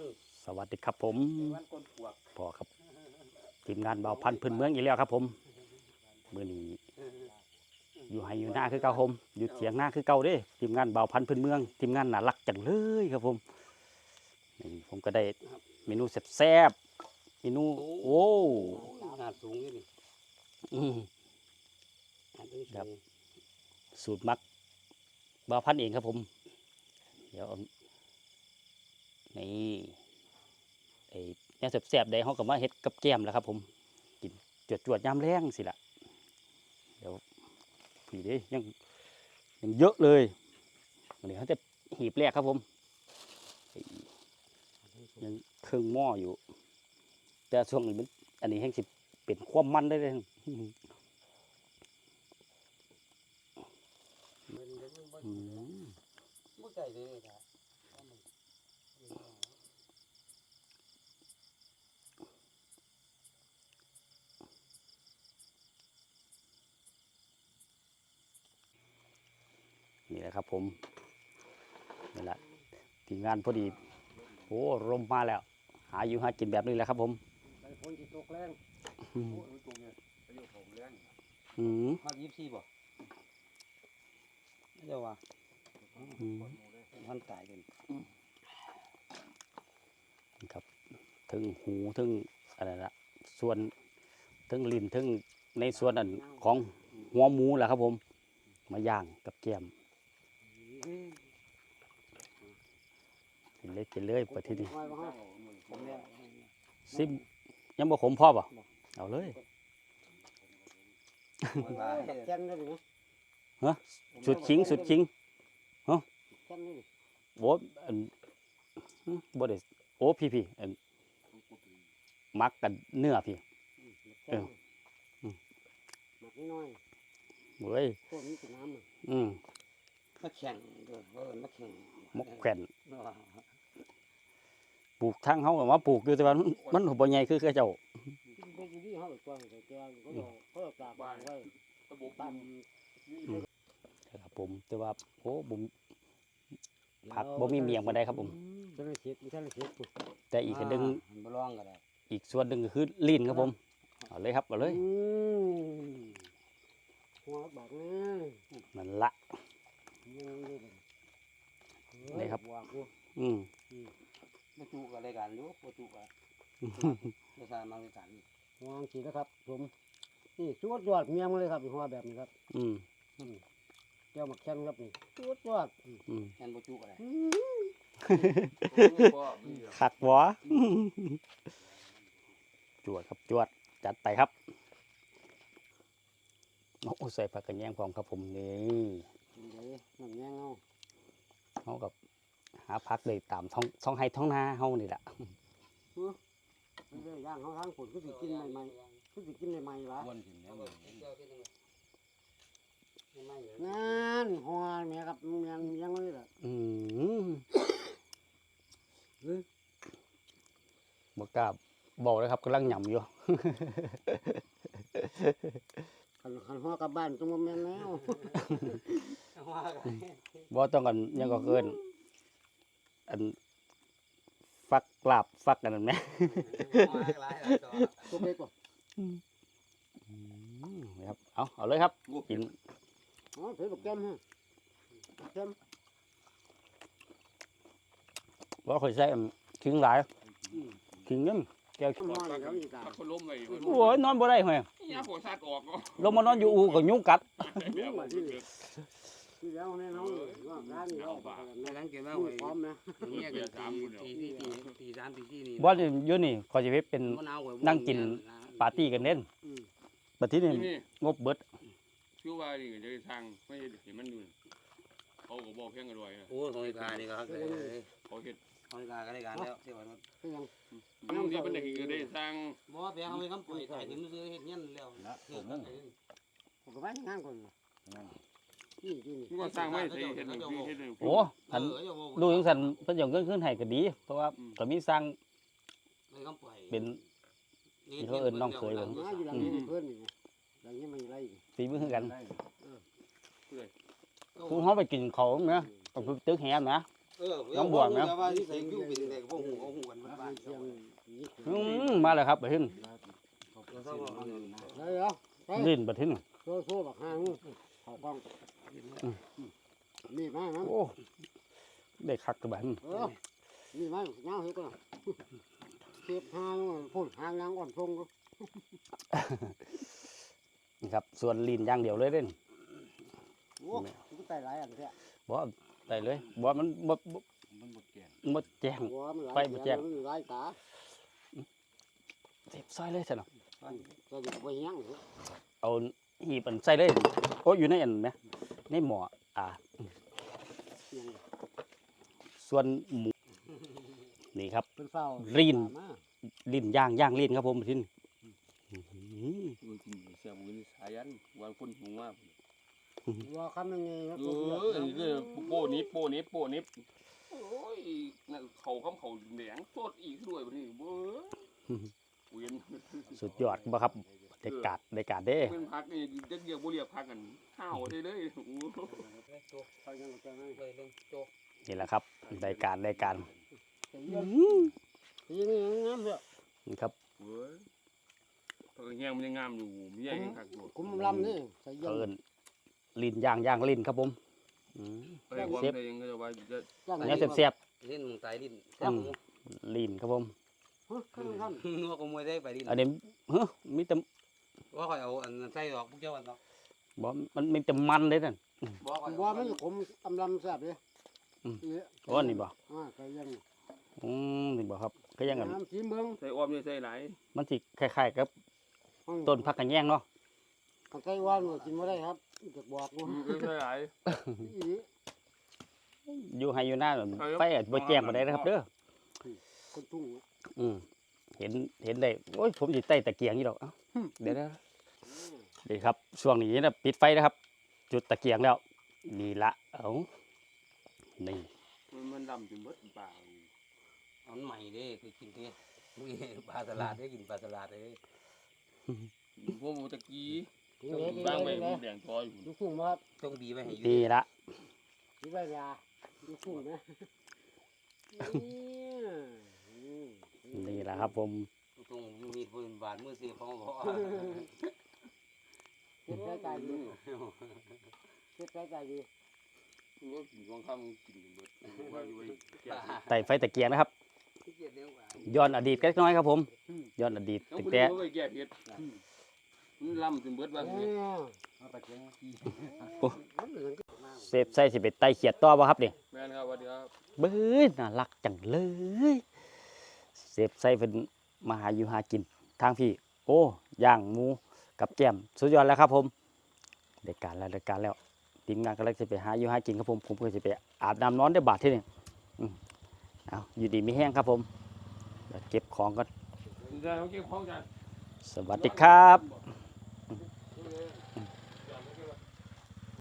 นสวัสดีครับผมไต้หวันก้นปวกพอครับทีมงานเบาพันธุ์พื้นเมืองอีกแล้วครับ ผมมื้อนี้อยู่ให้อยู่หน้าคือเก่าผมอยู่เถียงหน้าคือเก่าเด้ทีมงานเบาพันธุ์พื้นเมือง ทีมงานน่ารักจังเลยครับผมนี่ผมก็ได้เมนูแซ่บๆเมนูโอ้ขนาดสูงนี่นี่อืมขนาดนี้ครับสูงสูตรมักเบาพันธุ์เองครับผม เดี๋ยวเอา นี่ไอ้เนี่ยแซ่บๆได้เขาก็มาเฮ็ดกับแก้มแล้วครับ ผมกินจวดๆยามแรงสิล่ะเดี๋ยวผีเด้ยังยังเยอะเลยวันนี้เขาจะหีบแรกครับผมไอ้ยังเครื่องหม้ออยู่ แต่ช่วงนี้มันอันนี้แห้งสิเป็นความมันได้เลยมันมันมันบ่อืม บ่ใส่เลย นี่ครับนี่แหละครับผมนี่แหละทีมงานพอดีโอ้ลมมาแล้ว หาอยู่หากินแบบนี้แหละครับผมใส่ฝนสิตกแรงอืมโอ้ยตรงเนี่ยประโยชน์ของแรงอืมฮอด24บ่เดี๋ยวว่าอืมมันตายกันครับถึงหูถึงอะไรละส่วนถึงลิ้นถึงในส่วนอันของหัวหมูแหละครับผม มาย่างกับแกมกิน เลยกินเลยไปที่นี่ไว้บ่ฮะผมเนี่ยซิมยังบ่ขมพ่อป่ะเอาเลยกับแจ้งได้ดิสุดคิงสุดคิงแจ้งได้ดิโอ้อันหึบ่ได้โอ้พี่พี่อันมักกันเนื้อพี่เอออืมหมักน้อยเว้ยพวกนี้เป็นน้ำอะอืมมาแข่งเด้อเออมาแข่งมกแขวนเออ ปลูกทางเฮาก็มาปลูกอยู่แต่ว่ามันมันบ่ใหญ่คือเขาเจ้าพวกนี้เขาแบบกว้าแกงเขาจะเขาจะตากบ้านไว้ตั้งครับผมแต่ว่าโอ้ผมผักบ่มีเมียงบ่ได้ครับผมทะเลเสียทะเลเสียแต่อีกดึงอีกส่วนหนึ่งคือลิ้นครับผมเอาเลยครับเอาเลยมหัวบักนั่นละเลยนี่ครับอืม บ่จุกับรายการอยู่บ่จุกับบ่ทราบมารายการนี่วางสินะครับ ผมนี่สุดยอดเมียงเลยครับหัวแบบนี้ครับ อืมอืมเจ้ามาแข่งครับนี่สุดยอดอืมแม่นบ่จุก็ได้คักบ่จวดครับจวดจัดไปครับโอ้ใส่ผักกระแยงพร้อมครับผมนี่นี่เลยน้ำแยงเอาเฮากับหาพักเลยตามท้องท้องไห้ท้องนาเฮานี่แหละไม่ได้ย่างเขาทางฝนก็สิกินใหม่ๆก็สิกินใหม่ๆวะวนถึงแล้วเลยนั่นหัวเมียครับเมียงเมียงเลยล่ะอืมบ่กล้าบอกเลยครับกำลังหย่ำอยู่คันคันหัวกลับบ้านต้องมาแม่นแล้วบ่ต้องกันหยังก็เกิน อันฟักกลาบฟักกันนั่นแหมตัวเล็กกว่าอืมนะครับเอาเอาเลยครับกินอ๋อถือบักแก้มฮะบักแก้มบ่ค่อยใส่อันขิงหลายขิงเงินแก้วข้าวมันแล้วอีกอะถ้าคนล้มเลยโอ้ยนอนบ่ได้เฮ้ยนี่หัวซาดออกก็ลงมานอนอยู่อูก็ยุงกัดแบบ ที่แล้วแน่น้อนว่าร้านนี้เราไม่สังเกตว่าพร้อมนะเนี่ยเกิดตีตีตีตีสามตีสี่นี่บ่นี่อยู่นี่ขอยสิไปเป็นนั่งกินปาร์ตี้กันเด่นอืมบัดที่นี่งบเบิดชื่อว่านี่จะทางไม่เห็นมันอยู่เขาก็บอกเพียงกันด้วยโอ้ยของอีกานี่ก็ครับเขาเห็นของอีกาก็ได้การแล้วเสียวันก็ยังมันนี่มันได้ก็ได้สร้างบ่ว่าแปลเขาไม่คำป่วยถ่ายถึงซื้อเฮ็ดเงี้ยแล้วนั่นผมก็ไปงานก่อ นนี่ที่นี่มันก็สร้างไม่ใช่เห็นเห็นโอ้อันดูจังซั่นเพิ่นสิเอาเงินคืนให้ก็ดี เพราะว่าก็มีสร้างไม่คำป่วยเป็นมาอยู่หลังนี้เพื่อนนี่หลังนี้มันไรฝีมือคือกันผู้เฮาไปกินเขาแหมก็คือตึกแหมนะเออน้องบวชนะว่าที่ใส่คิ้วเป็นแต่ก็บ่ฮู้เอาฮู้กันมาแล้วครับบัดนี้ได้เหรอไปลิ้นบัดนี้โซ่โซ่บักหางเขากล้อง มีไหมมั้งโอ้ได้คักกับบัดนี้เออมีไหมเงาเห็ดก็เก็บหางพุ่นหางยางอ่อนทรงก็นี่ครับ ส่วนลิ้นอย่างเดียวเลยเด้นโอ้มันไต่หลายอันแท้บ่ได้เลยบ่มันบ่บ่มันบ่แก่มันบ่แจ้งหัวมันหลายไฟบ่แจ้งมันหลายตาเสียบซอยเลยซะเนาะจะอยู่ไปยังเอาหีบอันใส่เลยโอ้อยู่ในอันไหม ในหม้ออ่าส่วนหมู นี่ครับ เป็นเฝ้ารีนมาลิ้นย่างย่างลิ้นครับผมทิ้นอื้อหือดูกินเสียมือนี่สายันวางคนหัววัวคำยังไงครับเออนี่คือโป้นี้โป้นี้โป้นี้โอ้ยนั่นเขาคำเขาแหลงสดอีกด้วยบ่นี่เบ้อเวียนสุดยอดบ่ครับ ได้การได้การเด้เป็นพักนี่เด็กเดียวบ่เรียกพักกันห้าวได้เลยโอ้โหเขายังจะให้ไปลงโจกนี่แหละครับได้การได้การแต่ยังยังยังงามเถอะนี่ครับเว้ยเพราะแห้งมันยังงามอยู่มีใหญ่ยังคักอยู่คุ้มลำนี่ใส่ยัเอิงนลิ้นย่างย่างลิ้นครับผมอืมเอ้ยความได้ยังก็จะว่าจะยังอันนี้เสียบลิ้นมึงตายลิ้นแซ่บหมูๆลิ้นครับผมฮะข้างข้างนัวก็มวยได้ไปลิ้นอันนี้เฮ้อมีแต่ ว่าข่อยเอาอันนั้นใส่ดอกพวกเจ้าอันดอกบ่มันมีแต่มันเลยนั่น บ่ข่อยวัวมันขมอำลำแซ่บเลยโอ้นี่บ่อ่าใส่ยังอืมนี่บ่ครับก็ยังอันน้ำสีเมืองใส่อ้อมนี่ใส่หลายมันสิคล้ายๆกับต้นผักกระแยงเนาะใส่ว่านกินไม่ได้ครับจะบอกว่าอืมก็ใส่หลาย อี อยู่ให้อยู่หน้าครับไฟอาจบ่แจ้งบ่ได้นะครับเด้อคนทุ่งอืมเห็นเห็นได้โอ้ยผมสิใต้ตะเกียงนี่ดอกเอ้า เดี๋ยวๆนี่ครับ ช่วงนี้นะปิดไฟนะครับ จุดตะเกียงแล้ว นี่ละเอ้านี่มันมันดำจนเบิดปากเอามันใหม่เด้คือกินนี่มึงปลาสลัดได้กินปลาสลัดเด้พวกตะกี้กินเลยกินบ้างเลไปยแดงทออยู่ดูทุ่งครับต้องบีไว้ให้อยู่นี่ละกินได้ยาดูทุ่งนะนี่ละครับผม ต้องมีปืนบาดมือเสียของบ่ เก็บใจใจดีเก็บใจดีมันก็กินของข้ามกินเบิดว่าอยู่ไว้แก่ไต่ไฟตะเกียงนะครับขี้เกียจเลี้ยงหมาย้อนอดีตเล็กน้อยครับผม ย้อนอดีตต้องตั้งพูดแต่แก่เผ็ดมันลำจนเบิดว่าเอคืออเซฟใส่สิเป็นไตเขียดต่อบ่ครับเนี่ยแม่นครับสวัสดีครับ เบ้ยน่ารักจังเลย เซฟใส่เป็น มาหาอยู่หากินทางพี่ โอ้ย่างหมูกับแก้มสุดยอดแล้วครับผมได้การแล้วได้การแล้วทีมงานก็เลยจะไปหาอยู่หากินครับผมผมก็จะไปอาบน้ำนอนได้บาทที่นี่อืมเอาอยู่ดีไม่แห้งครับผมเดี๋ยวเก็บของก็จะเอาเก็บของกันสวัสดีครับบ